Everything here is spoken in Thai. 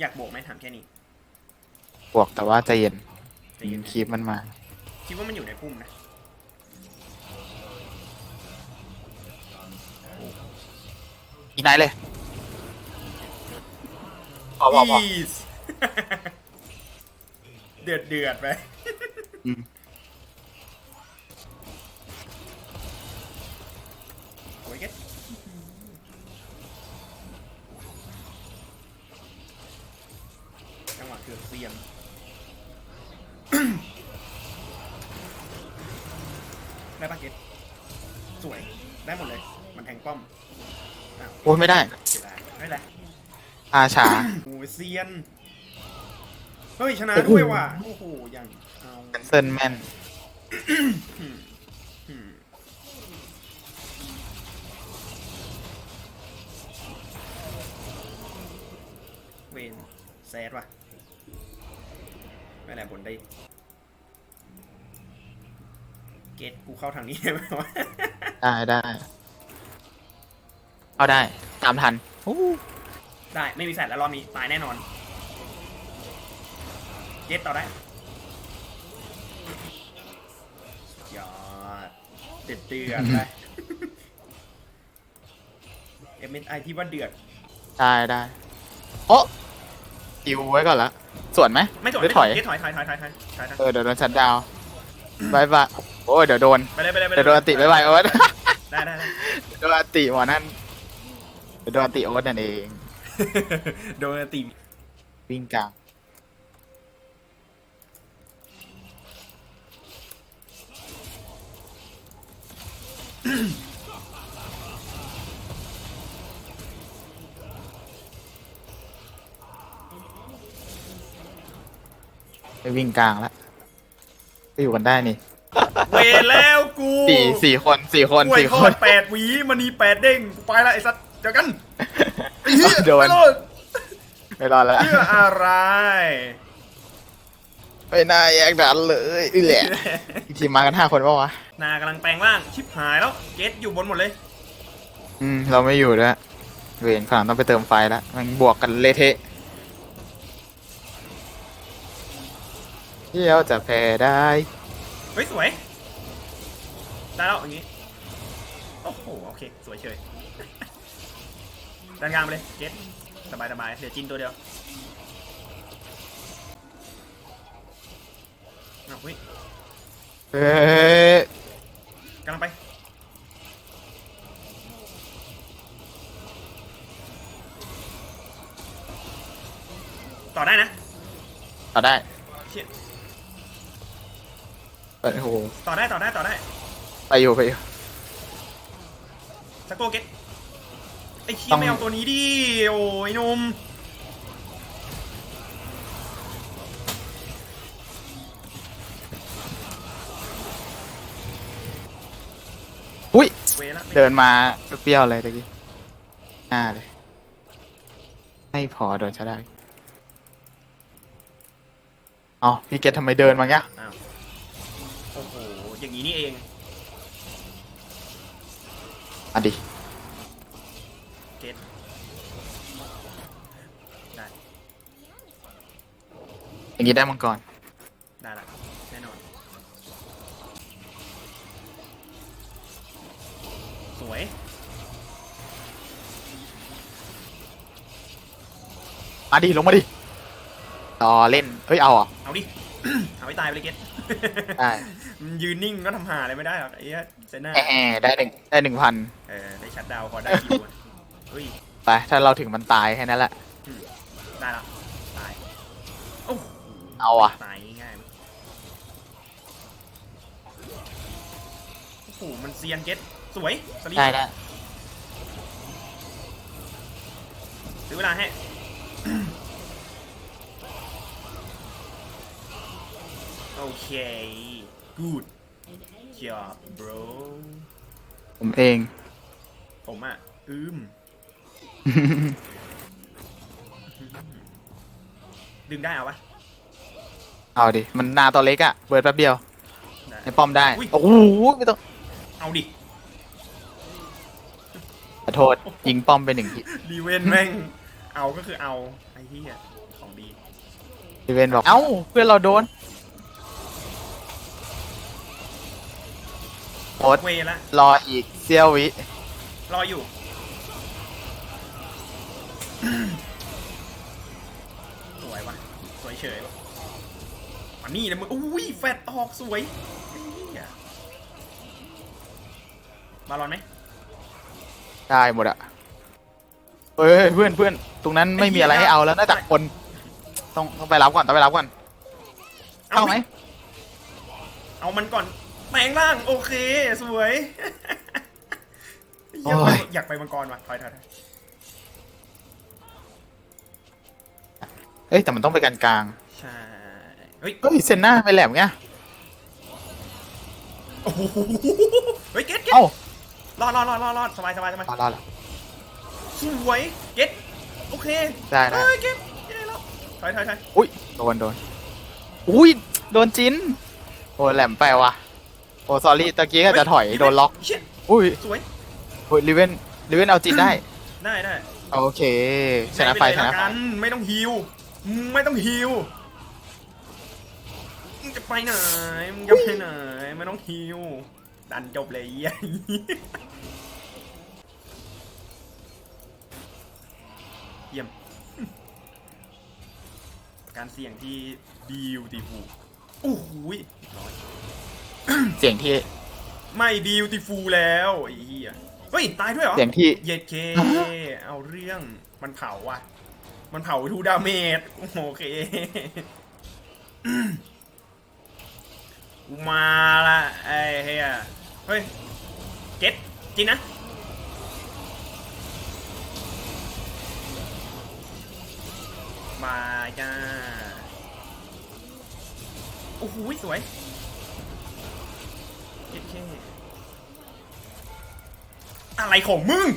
อยากโบกไหมถามแค่นี้บวกแต่ว่าใจเย็นใจะเย็นคีบมันมา คิดว่ามันอยู่ในพุ่มนะอีกไหนเลยพอพอพอ Ease เดือดเดือดไป อืม เกือบเซียนได้ปะเก็ตสวย ได้หมดเลย มันแทงป้อมอ้าวโอ้ยไม่ได้เสียดายไม่เป็นไรอาชา โอ้ยเซียน เฮ้ย ชนะด้วยว่ะ โอ้โห อย่างเอาเป็นเซินแม่นอืมอืมเวนแซดว่ะ ไม่แหละบนได้ เกตกูเข้าทางนี้ได้ไหมวะได้ได้เอาได้ ตามทันอู้ได้ไม่มีแซดแล้วรอบนี้ตายแน่นอน เกตต่อได้ยอดเดือดเดือดไปเอ็มเอไอที่ว่าเดือดได้ได้โอ้อิวไว้ก่อนละ ส่วนไหมไม่ถอยหรือถอยเกตถอยถอยถอยถอยถอยถอยถอยเออเดี๋ยวโดนชัดดาวน์บายบายโอ้ยเดี๋ยวโดนไปเลยไปเลยไปเลยเดี๋ยวโดนอติบายบายโอ๊ตได้ได้ได้เดี๋ยวโดนอติหมอนั่นเดี๋ยวโดนอติโอ๊ตนั่นเอง โดนตีวิ่งกลาง ไปวิ่งกลางแล้วก็อยู่กันได้นี่เวรแล้วกูสี่สี่คนสี่คนกล้วยสี่ทคอนดแปดหวีมันนีแปดเด้งกูไปละไอ้สัตว์เจอกันไอ้เหี้ยโดนไม่รอดไม่รอดแล้วเพื่ออะไรไม่น่าแยกดันเลยอือแหละอีกทีมมากันห้าคนปะวะนากำลังแปลงร่างชิบหายแล้วเกตอยู่บนหมดเลย อืมเราไม่อยู่ด้วยเวรฝั่งต้องไปเติมไฟแล้วมันบวกกันเละเทะ เที่ยวจะแพ้ได้ เฮ้ยสวย ได้แล้วอย่างงี้ โอ้โหโอเค สวยเฉย ดันกลางไปเลยเกตสบายสบายเดี๋ยวจินตัวเดียวอ้าวเฮ้ยเฮ้ยกำลังไป ต่อได้นะต่อได้ เชี่ย เปิดโอ้โหต่อได้ต่อได้ต่อได้ไปอยู่ไปอยู่ สกโกเก็ตไอ้เคีต้ยองไม่เอาตัวนี้ดิโอ้ยหนมอุ้ย เวละไม่เดินมาเปรี้ยวๆเลยตะกี้หน้าเลยไม่พอโดนชะได้ เอาพี่เกตทำไมเดินมาเงี้ยอ้าวโอ้โห อย่างนี้นี่เองอะดิ เก็ตได้อย่างนี้ได้มังกร ได้ละแน่นอน สวย มาดิ ลงมาดิ ต่อเล่น เฮ้ย เอาเหรอะเอาดิ เอาให้ตายไปเลยเก็ตได้มันยืนนิ่งก็ทำหาอะไรไม่ได้หรอกไอ้เหี้ยเซน่าแหมได้หนึ่งได้หนึ่งพันเออได้ชัดดาวน์พอได้คิวอะเฮ้ย ไปถ้าเราถึงมันตายแค่นั้นแหละ ได้แล้วตายโอ้โหเอาอะตายง่ายๆโอ้โหมันเซียนเก็ตสวยสลีปได้ได้ซื้อเวลาให้ โอเค good job bro ผมเอง ผมอะ อืม ดึงได้เอาปะเอาดิ มันหนาตัวเล็กอะเบิร์ดแป๊บเดียวได้ในป้อมได้อุ๊ยโอ้โห ไม่ต้อง เอาดิ ขอโทษ ยิงป้อมไปหนึ่งทีรีเวนแม่ง เอาก็คือเอา ไอ้เหี้ยของดีอีเวนบอก เอ้า เพื่อนเราโดน โอ๊ตเวละรออีกเซียววิ รออยู่ สวยวะสวยเฉยวะอันนี้นะมึงอุ้ยแฟดออกสวยไอ้เหี้ยบาลอนไหมได้หมดอะเฮ้ยเพื่อนเพื่อนตรงนั้นไม่มีอะไรให้เอาแล้วนอกจากคนต้องต้องไปรับก่อนต้องไปรับก่อนเข้าไหมเอามันก่อน แปลงร่างโอเค สวยโอ้อยากไปยอยากไปมังกรว่ะถอยถอยถอยเอ้ยแต่มันต้องไปกันกลางใช่เฮ้ย เฮ้ยเซนหน้าไปแหลมไงโอ้โหเฮ้ยเก็ตเก็ตเอ้ารอดรอดรอดรอดรอดสบายสบายสบายรอรอรอสวยเก็ตโอเคได้ได้ เฮ้ยเก็ตเก็ตได้แล้วถอยถอยถอยอุ้ยโดนโดนอุ้ยโดนจินโอ้แหลมไปว่ะ โอ้สอรี่ตะกี้ก็จะถอยโดนล็อก เชี่ยอุ้ยสวย โอ้ยลิเวนลิเวนเอาจินได้ ได้ได้โอเค ชนะไฟม่ชเป็นะรไฟกันไม่ต้องฮิวไม่ต้องฮิวมึงจะไปไหนมึงจะไปไหนไม่ต้องฮิวดันจบเลยไอ้เหี้ยเยี่ยม การเสี่ยงที่ดีวตีฟูโอ้โหยร้อย เสียงที่ ไม่ดีวตีฟูแล้วไอ้เหี้ยเฮ้ยตายด้วยเหรอเสียงที่ เย็ดเค เอาเรื่องมันเผาว่ะ มันเผาทูดาเมจโอเคกูมาละไอ้เฮียเฮ้ย เก็ตจริงนะ มาจ้า โอ้โหสวยเก็ตเค อะไรของมึง